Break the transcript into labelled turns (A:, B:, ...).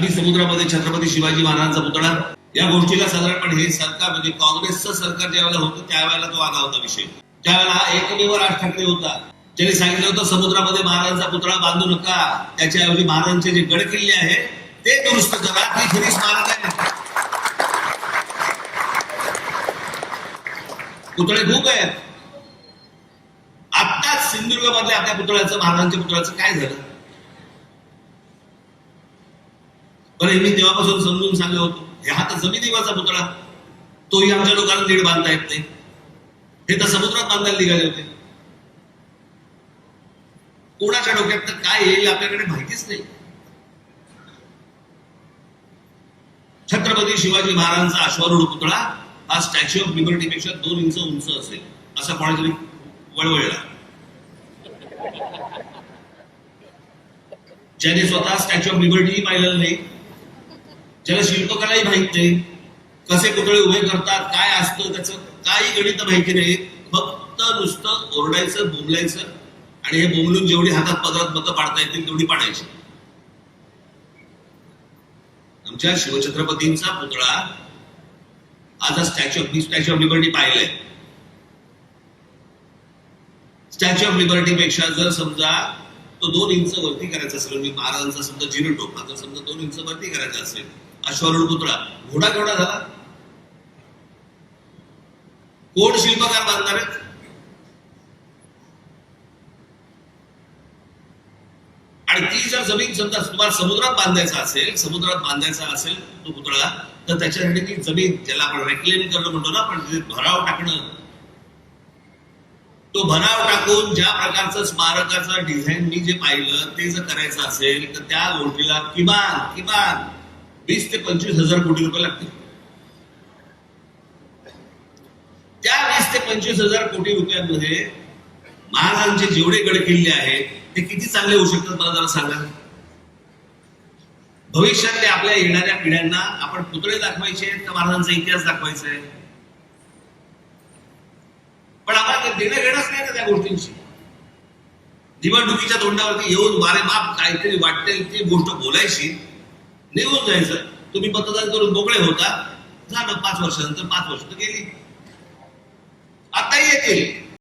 A: अरबी समुद्रामध्ये छत्रपती शिवाजी महाराजांचा पुतळा या गोष्टीला साधारणपणे हे सरकार म्हणजे काँग्रेसचं सरकार ज्यावेळेला होतं त्यावेळेला तो आला होता विषय. त्यावेळेला एकमेव राज ठाकरे होता. त्यांनी सांगितलं होतं समुद्रामध्ये महाराजांचा पुतळा बांधू नका त्याच्याऐवजी महाराजांचे जे गड किल्ले आहेत ते दुरुस्त करा. ती खरी स्मारक आहे. पुतळे खूप आहेत. आत्ताच सिंधुदुर्गामध्ये आपल्या पुतळ्याचं महाराजांच्या पुतळ्याचं काय झालं? बरं मी तेव्हापासून समजून सांगलं होतो. हे हा तर जमिनीवरचा पुतळा. तोही आमच्या लोकांना नीट बांधता येत नाही. हे तर समुद्रात बांधायला निघाले होते. कोणाच्या डोक्यात तर काय येईल आपल्याकडे माहितीच नाही. छत्रपती शिवाजी महाराजांचा अश्वारूढ पुतळा हा स्टॅच्यू ऑफ लिबर्टी पेक्षा दोन इंच उंच असेल. असा कोणातरी वळवळला. ज्याने स्वतः स्टॅच्यू ऑफ लिबर्टीही पाहिलेलं नाही ज्याला शिल्पकलाही माहीत नाही कसे पुतळे उभे करतात काय असतं त्याचं काही गणित माहिती नाही फक्त नुसतं ओरडायचं बोंबलायचं आणि हे बोंबलून जेवढी हातात पदरात मतं पाडता येतील तेवढी पाडायची. आमच्या शिवछत्रपतींचा पुतळा आज statue of statue of liberty पाहिलंय. स्टॅच्यू ऑफ लिबर्टी पेक्षा जर समजा तो दोन इंच वरती करायचा असेल म्हणजे मी महाराजांचा समजा झिरो टोक समजा दोन इंच वरती करायचा असेल अश्वारूढ पुतळा. घोडा केवढा झाला? कोण शिल्पकार बांधणार आहेत? आणि ती जर जमीन समजा तुम्हाला समुद्रात बांधायचा असेल समुद्रात बांधायचा असेल तो पुतळा तर त्याच्यासाठी ती जमीन ज्याला आपण रेक्लेम करणं म्हणतो ना पण भराव टाकणं. तो भराव टाकून ज्या प्रकारचं स्मारकाचं डिझाईन मी जे पाहिलं ते जर करायचं असेल तर त्या गोष्टीला किमान किमान वीस ते पंचवीस हजार कोटी रुपये लागतील. त्या वीस ते पंचवीस हजार कोटी रुपयांमध्ये महाराजांचे जेवढे गड किल्ले आहेत ते किती चांगले होऊ शकतात मला जरा सांगा? भविष्यातले आपल्या येणाऱ्या पिढ्यांना आपण पुतळे दाखवायचे आहेत का महाराजांचा इतिहास दाखवायचा आहे? पण आम्हाला ते देणं घेणंच नाही ना त्या गोष्टींशी? निवडणुकीच्या तोंडावरती येऊन वारे बाप काहीतरी वाटते ती गोष्ट बोलायची. निघून जायचं. तुम्ही मतदान करून मोकळे होता. झालं पाच वर्षानंतर पाच वर्ष तर गेली. आताही येतील.